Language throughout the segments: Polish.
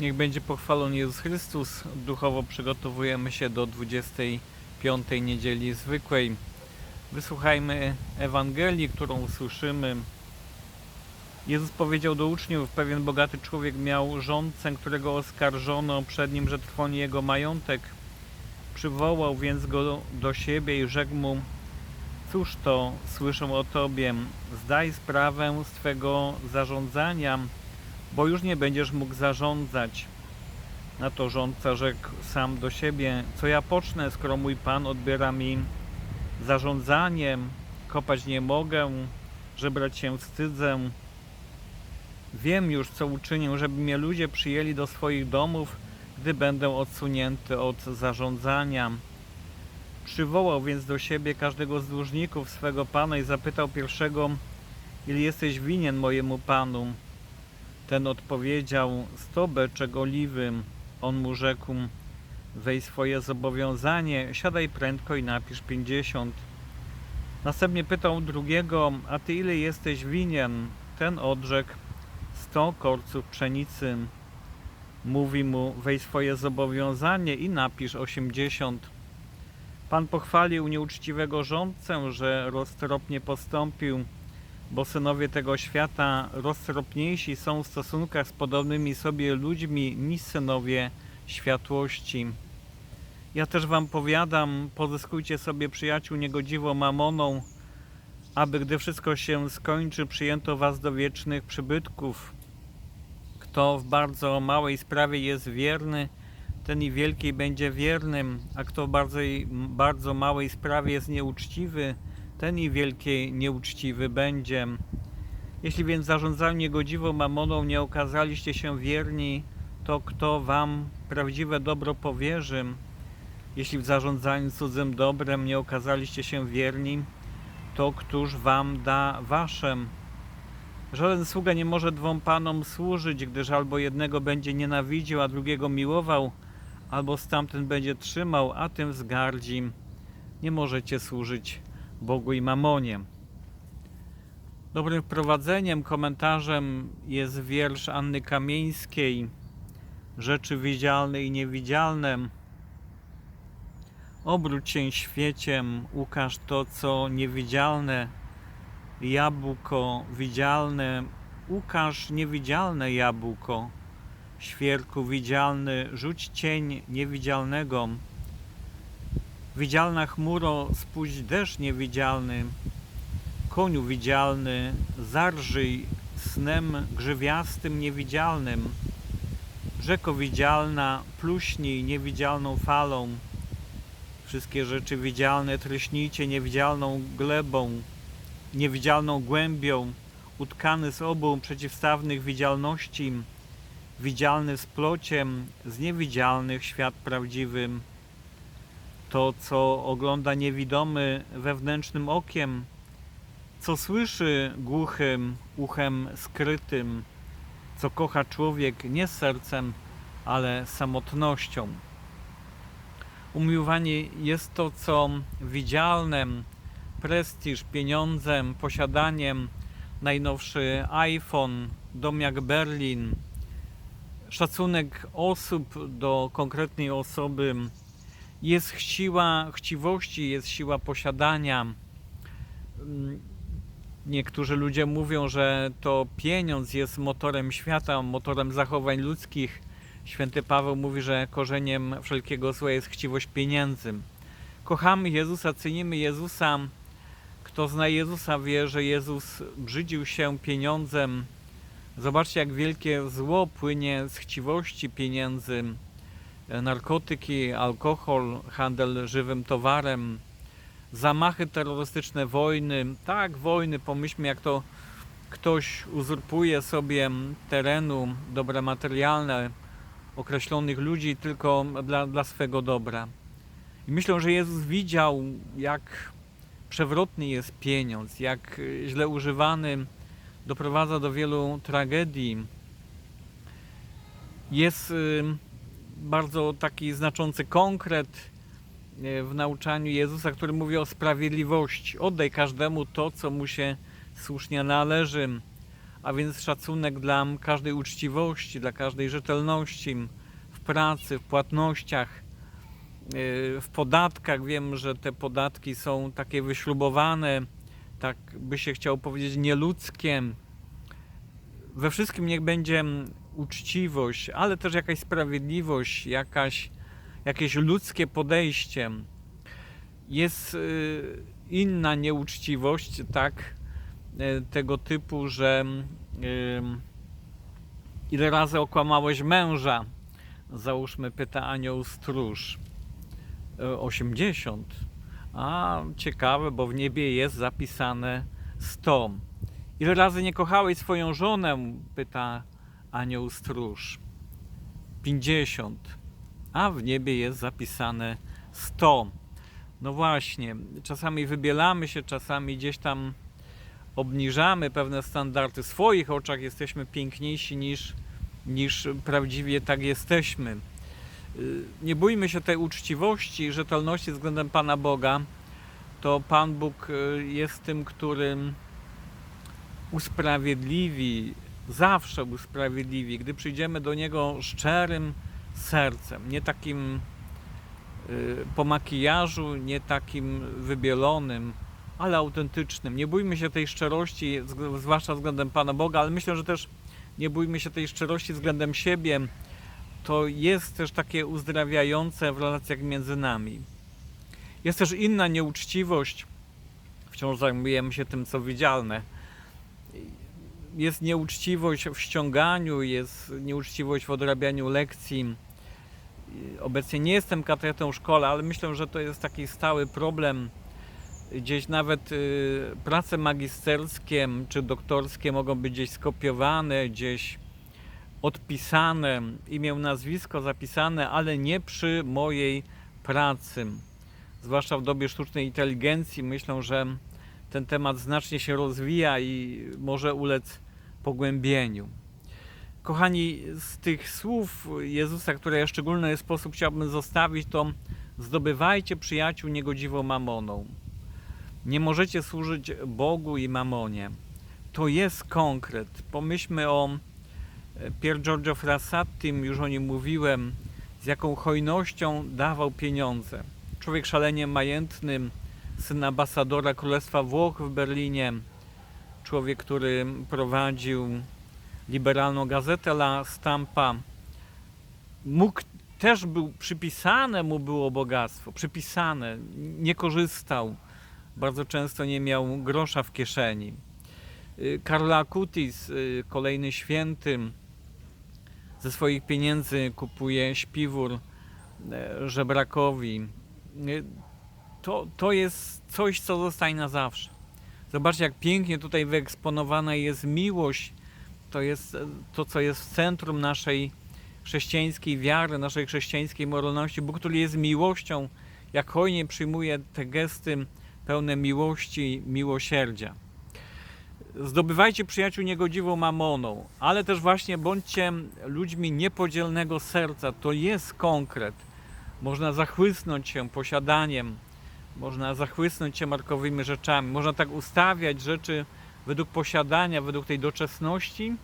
Niech będzie pochwalony Jezus Chrystus. Duchowo przygotowujemy się do 25 niedzieli zwykłej. Wysłuchajmy Ewangelii, którą usłyszymy. Jezus powiedział do uczniów, pewien bogaty człowiek miał rządcę, którego oskarżono przed nim, że trwoni jego majątek. Przywołał więc go do siebie i rzekł mu, cóż to słyszę o tobie, zdaj sprawę z twego zarządzania, bo już nie będziesz mógł zarządzać. Na to rządca rzekł sam do siebie, co ja pocznę, skoro mój Pan odbiera mi zarządzanie, kopać nie mogę, żebrać się wstydzę. Wiem już, co uczynię, żeby mnie ludzie przyjęli do swoich domów, gdy będę odsunięty od zarządzania. Przywołał więc do siebie każdego z dłużników swego Pana i zapytał pierwszego, ile jesteś winien mojemu Panu. Ten odpowiedział, sto beczek oliwy. On mu rzekł, weź swoje zobowiązanie, siadaj prędko i napisz pięćdziesiąt. Następnie pytał drugiego, a ty ile jesteś winien? Ten odrzekł, sto korców pszenicy. Mówi mu, weź swoje zobowiązanie i napisz osiemdziesiąt. Pan pochwalił nieuczciwego rządcę, że roztropnie postąpił, bo synowie tego świata roztropniejsi są w stosunkach z podobnymi sobie ludźmi niż synowie światłości. Ja też wam powiadam, pozyskujcie sobie przyjaciół niegodziwą mamoną, aby gdy wszystko się skończy, przyjęto was do wiecznych przybytków. Kto w bardzo małej sprawie jest wierny, ten i wielkiej będzie wiernym, a kto w bardzo, bardzo małej sprawie jest nieuczciwy, ten i wielkiej nieuczciwy będzie. Jeśli więc zarządzaniu niegodziwą mamoną nie okazaliście się wierni, to kto wam prawdziwe dobro powierzy? Jeśli w zarządzaniu cudzym dobrem nie okazaliście się wierni, to któż wam da wasze? Żaden sługa nie może dwom panom służyć, gdyż albo jednego będzie nienawidził, a drugiego miłował, albo stamten będzie trzymał, a tym wzgardzi. Nie możecie służyć Bogu i Mamonie. Dobrym wprowadzeniem, komentarzem jest wiersz Anny Kamieńskiej Rzeczy widzialne i niewidzialne. Obróć się świeciem, ukaż to, co niewidzialne. Jabłko widzialne, ukaż niewidzialne jabłko. Świerku widzialny, rzuć cień niewidzialnego. Widzialna chmuro, spuść deszcz niewidzialny. Koniu widzialny, zarżyj snem grzywiastym niewidzialnym. Rzeko widzialna, pluśnij niewidzialną falą. Wszystkie rzeczy widzialne tryśnijcie niewidzialną glebą, niewidzialną głębią, utkany z obu przeciwstawnych widzialności, widzialny z plociem, z niewidzialnych świat prawdziwym. To, co ogląda niewidomy wewnętrznym okiem, co słyszy głuchym uchem skrytym, co kocha człowiek nie sercem, ale samotnością. Umiłowanie jest to, co widzialne, prestiż, pieniądzem, posiadaniem, najnowszy iPhone, dom jak Berlin, szacunek osób do konkretnej osoby, jest siła chciwości, jest siła posiadania. Mm, Niektórzy ludzie mówią, że to pieniądz jest motorem świata, motorem zachowań ludzkich. Święty Paweł mówi, że korzeniem wszelkiego zła jest chciwość pieniędzy. Kochamy Jezusa, cenimy Jezusa. Kto zna Jezusa, wie, że Jezus brzydził się pieniądzem. Zobaczcie, jak wielkie zło płynie z chciwości pieniędzy. Narkotyki, alkohol, handel żywym towarem, zamachy terrorystyczne, wojny. Tak, wojny, pomyślmy, jak to ktoś uzurpuje sobie terenu, dobra materialne określonych ludzi tylko dla, dla swego dobra. I myślę, że Jezus widział, jak przewrotny jest pieniądz, jak źle używany doprowadza do wielu tragedii. Jest y, bardzo taki znaczący konkret y, w nauczaniu Jezusa, który mówi o sprawiedliwości. Oddaj każdemu to, co mu się słusznie należy. a więc szacunek dla każdej uczciwości, dla każdej rzetelności w pracy, w płatnościach, yy, w podatkach. Wiem, że te podatki są takie wyśrubowane, tak by się chciało powiedzieć, nieludzkie. We wszystkim niech będzie uczciwość, ale też jakaś sprawiedliwość, jakaś, jakieś ludzkie podejście. Jest y, inna nieuczciwość, tak, y, tego typu, że y, ile razy okłamałeś męża? Załóżmy, pyta anioł stróż. Y, 80. A ciekawe, bo w niebie jest zapisane 100. Ile razy nie kochałeś swoją żonę? Pyta anioł stróż. 50. A w niebie jest zapisane 100. No właśnie, czasami wybielamy się, czasami gdzieś tam obniżamy pewne standardy. W swoich oczach jesteśmy piękniejsi niż, niż prawdziwie tak jesteśmy. Y, Nie bójmy się tej uczciwości i rzetelności względem Pana Boga. To Pan Bóg y, jest tym, którym usprawiedliwi, zawsze usprawiedliwi, gdy przyjdziemy do Niego szczerym sercem, nie takim y, po makijażu, nie takim wybielonym, ale autentycznym. Nie bójmy się tej szczerości, zwłaszcza względem Pana Boga, ale myślę, że też nie bójmy się tej szczerości względem siebie. To jest też takie uzdrawiające w relacjach między nami. Jest też inna nieuczciwość. Wciąż zajmujemy się tym, co widzialne. Jest nieuczciwość w ściąganiu, jest nieuczciwość w odrabianiu lekcji. Obecnie nie jestem katechetą w szkole, ale myślę, że to jest taki stały problem. Gdzieś nawet y, prace magisterskie czy doktorskie mogą być gdzieś skopiowane, gdzieś odpisane, imię, nazwisko zapisane, ale nie przy mojej pracy. Zwłaszcza w dobie sztucznej inteligencji myślę, że ten temat znacznie się rozwija i może ulec pogłębieniu. Kochani, z tych słów Jezusa, które ja w szczególny sposób chciałbym zostawić, to zdobywajcie przyjaciół niegodziwą mamoną. Nie możecie służyć Bogu i mamonie. To jest konkret. Pomyślmy o e, Pier Giorgio Frassattim, już o nim mówiłem, z jaką hojnością dawał pieniądze. Człowiek szalenie majętny, syn ambasadora Królestwa Włoch w Berlinie, człowiek, który prowadził liberalną gazetę La Stampa, mógł, też był przypisane mu było bogactwo, przypisane, nie korzystał, bardzo często nie miał grosza w kieszeni. Y, Karlo Acutis, y, kolejny święty, ze swoich pieniędzy kupuje śpiwór e, żebrakowi. Y, To, to jest coś, co zostaje na zawsze. Zobaczcie, jak pięknie tutaj wyeksponowana jest miłość. To jest e, to, co jest w centrum naszej chrześcijańskiej wiary, naszej chrześcijańskiej moralności. Bóg, który jest miłością, jak hojnie przyjmuje te gesty pełne miłości, miłosierdzia. Zdobywajcie przyjaciół niegodziwą mamoną, ale też właśnie bądźcie ludźmi niepodzielnego serca. To jest konkret. Można zachłysnąć się posiadaniem, można zachłysnąć się markowymi rzeczami, można tak ustawiać rzeczy według posiadania, według tej doczesności,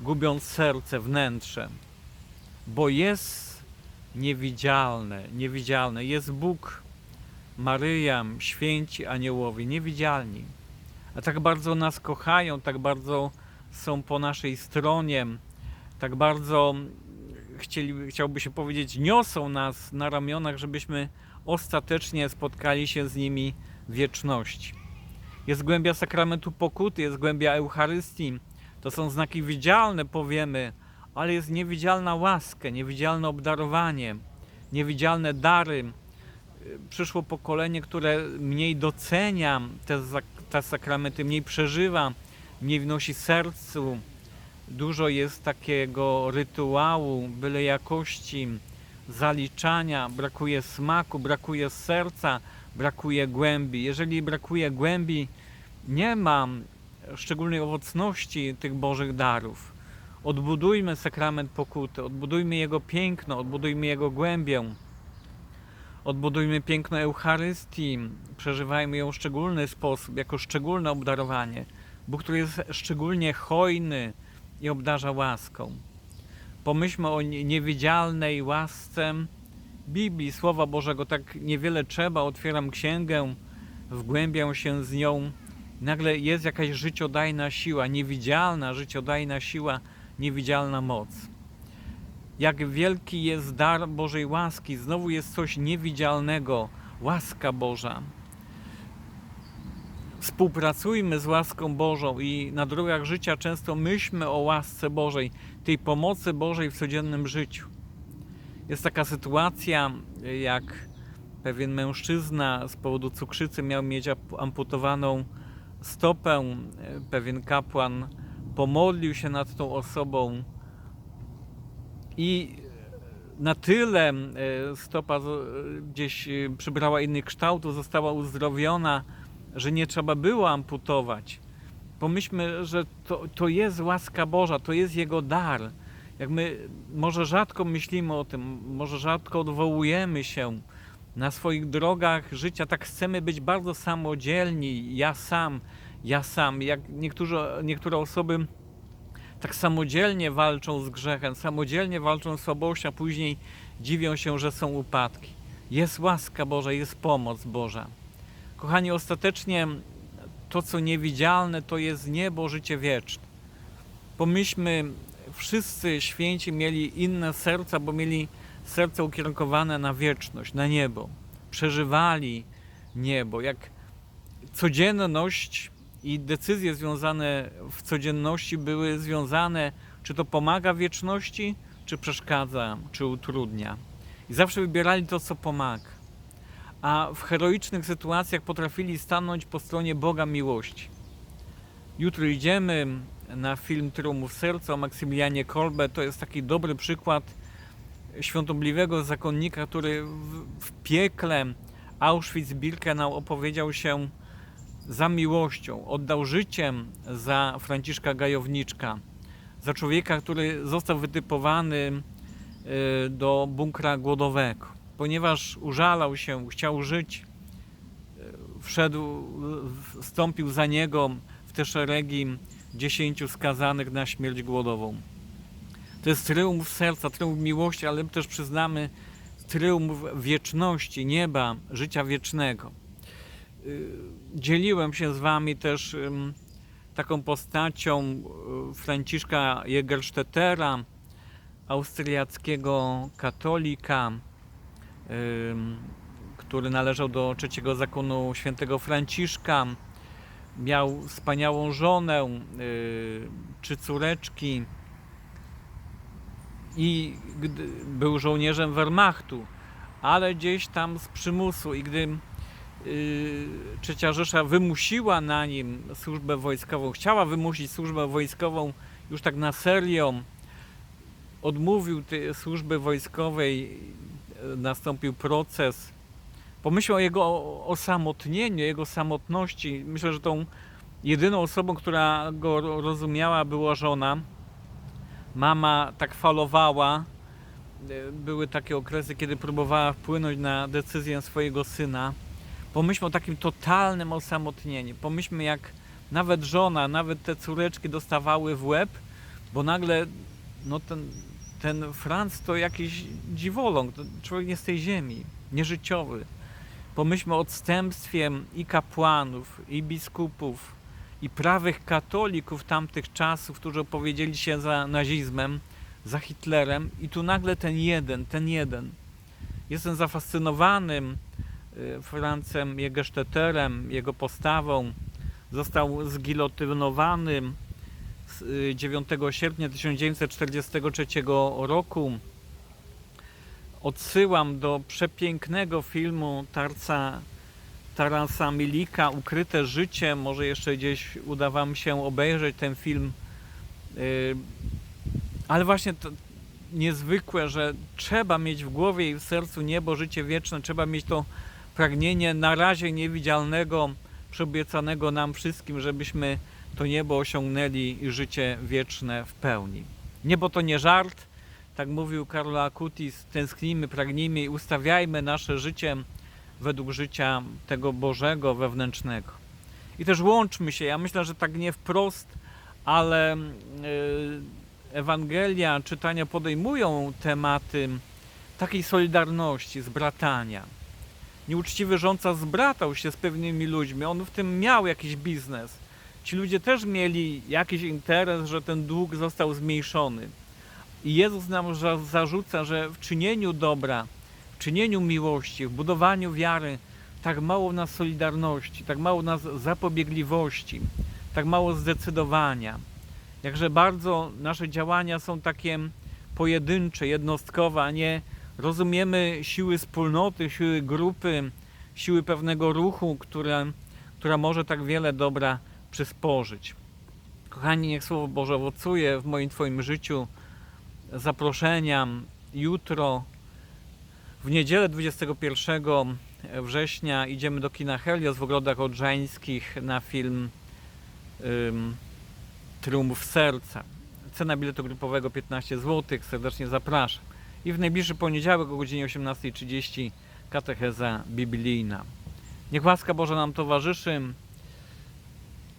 gubiąc serce, wnętrze. Bo jest niewidzialne, niewidzialne. Jest Bóg, Maryja, święci aniołowie, niewidzialni. A tak bardzo nas kochają, tak bardzo są po naszej stronie, tak bardzo chcieli, chciałby się powiedzieć, niosą nas na ramionach, żebyśmy ostatecznie spotkali się z nimi w wieczności. Jest głębia sakramentu pokuty, jest głębia Eucharystii. To są znaki widzialne, powiemy, ale jest niewidzialna łaska, niewidzialne obdarowanie, niewidzialne dary. Przyszło pokolenie, które mniej docenia te, te sakramenty, mniej przeżywa, mniej wnosi sercu. Dużo jest takiego rytuału, byle jakości, zaliczania, brakuje smaku, brakuje serca, brakuje głębi. Jeżeli brakuje głębi, nie ma szczególnej owocności tych Bożych darów. Odbudujmy sakrament pokuty, odbudujmy jego piękno, odbudujmy jego głębię. Odbudujmy piękno Eucharystii, przeżywajmy ją w szczególny sposób, jako szczególne obdarowanie. Bóg, który jest szczególnie hojny i obdarza łaską. Pomyślmy o nie- niewidzialnej łasce Biblii, Słowa Bożego. Tak niewiele trzeba, otwieram księgę, wgłębiam się z nią. Nagle jest jakaś życiodajna siła, niewidzialna życiodajna siła, niewidzialna moc. Jak wielki jest dar Bożej łaski, znowu jest coś niewidzialnego, łaska Boża. Współpracujmy z łaską Bożą i na drogach życia często myślmy o łasce Bożej, tej pomocy Bożej w codziennym życiu. Jest taka sytuacja, jak pewien mężczyzna z powodu cukrzycy miał mieć amputowaną stopę. Pewien kapłan pomodlił się nad tą osobą i na tyle e, stopa gdzieś e, przybrała inny kształt, została uzdrowiona, że nie trzeba było amputować. Pomyślmy, że to, to jest łaska Boża, to jest Jego dar. Jak my może rzadko myślimy o tym, może rzadko odwołujemy się na swoich drogach życia, tak chcemy być bardzo samodzielni, ja sam, ja sam. Jak niektórzy, niektóre osoby tak samodzielnie walczą z grzechem, samodzielnie walczą z słabością, a później dziwią się, że są upadki. Jest łaska Boża, jest pomoc Boża. Kochani, ostatecznie to, co niewidzialne, to jest niebo, życie wieczne. Pomyślmy, wszyscy święci mieli inne serca, bo mieli serce ukierunkowane na wieczność, na niebo. Przeżywali niebo. Jak codzienność i decyzje związane w codzienności były związane, czy to pomaga wieczności, czy przeszkadza, czy utrudnia. I zawsze wybierali to, co pomaga. A w heroicznych sytuacjach potrafili stanąć po stronie Boga miłości. Jutro idziemy na film Trumów Serca o Maksymilianie Kolbe. To jest taki dobry przykład świątobliwego zakonnika, który w, w piekle Auschwitz-Birkenau opowiedział się za miłością, oddał życiem za Franciszka Gajowniczka, za człowieka, który został wytypowany y, do bunkra głodowego. Ponieważ użalał się, chciał żyć, y, wszedł, wstąpił za niego w te szeregi dziesięciu skazanych na śmierć głodową. To jest triumf serca, triumf miłości, ale też przyznamy triumf wieczności, nieba, życia wiecznego. Y, Dzieliłem się z Wami też taką postacią y, Franciszka Jägerstättera, austriackiego katolika, który należał do trzeciego zakonu świętego Franciszka. Miał wspaniałą żonę, y, trzy córeczki. I był żołnierzem Wehrmachtu, ale gdzieś tam z przymusu. I gdy y, Trzecia Rzesza wymusiła na nim służbę wojskową, chciała wymusić służbę wojskową już tak na serio, odmówił tej służby wojskowej, y, nastąpił proces. Pomyślał o jego osamotnieniu, jego samotności. Myślę, że tą jedyną osobą, która go ro- rozumiała, była żona. Mama tak falowała. Były takie okresy, kiedy próbowała wpłynąć na decyzję swojego syna. Pomyślmy o takim totalnym osamotnieniu. Pomyślmy, jak nawet żona, nawet te córeczki dostawały w łeb, bo nagle no ten, ten Franc to jakiś dziwoląg, człowiek nie z tej ziemi, nieżyciowy. Pomyślmy o odstępstwie i kapłanów, i biskupów, i prawych katolików tamtych czasów, którzy opowiedzieli się za nazizmem, za Hitlerem, i tu nagle ten jeden, ten jeden. Jestem zafascynowany y, Francem Jägerstätterem, jego postawą. Został zgilotynowany 9 sierpnia 1943 roku. Odsyłam do przepięknego filmu Tarca Tarasa Milika Ukryte życie. Może jeszcze gdzieś uda Wam się obejrzeć ten film. Y, Ale właśnie to niezwykłe, że trzeba mieć w głowie i w sercu niebo, życie wieczne. Trzeba mieć to pragnienie na razie niewidzialnego, przyobiecanego nam wszystkim, żebyśmy to niebo osiągnęli i życie wieczne w pełni. Niebo to nie żart, tak mówił Karlo Acutis, tęsknijmy, pragnijmy i ustawiajmy nasze życie według życia tego Bożego, wewnętrznego. I też łączmy się. Ja myślę, że tak nie wprost, ale yy, Ewangelia, czytania podejmują tematy takiej solidarności, zbratania. Nieuczciwy rządca zbratał się z pewnymi ludźmi. On w tym miał jakiś biznes. Ci ludzie też mieli jakiś interes, że ten dług został zmniejszony. I Jezus nam za- zarzuca, że w czynieniu dobra, w czynieniu miłości, w budowaniu wiary, tak mało nas solidarności, tak mało nas zapobiegliwości, tak mało zdecydowania. Jakże bardzo nasze działania są takie pojedyncze, jednostkowe, a nie rozumiemy siły wspólnoty, siły grupy, siły pewnego ruchu, które, która może tak wiele dobra przysporzyć. Kochani, niech Słowo Boże owocuje w moim Twoim życiu. Zaproszenia jutro, w niedzielę 21 września idziemy do kina Helios w Ogrodach Odrzańskich na film ym, Triumf Serca. Cena biletu grupowego 15 zł. Serdecznie zapraszam. I w najbliższy poniedziałek o godzinie 18.30 katecheza biblijna. Niech łaska Boża nam towarzyszy.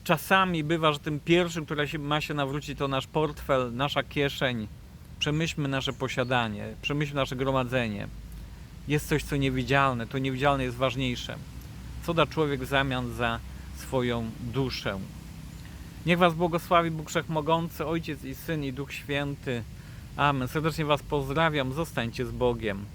Czasami bywa, że tym pierwszym, który się, ma się nawrócić, to nasz portfel, nasza kieszeń. Przemyślmy nasze posiadanie, przemyślmy nasze gromadzenie. Jest coś, co niewidzialne, to niewidzialne jest ważniejsze. Co da człowiek w zamian za swoją duszę? Niech Was błogosławi Bóg Wszechmogący, Ojciec i Syn i Duch Święty. Amen. Serdecznie Was pozdrawiam. Zostańcie z Bogiem.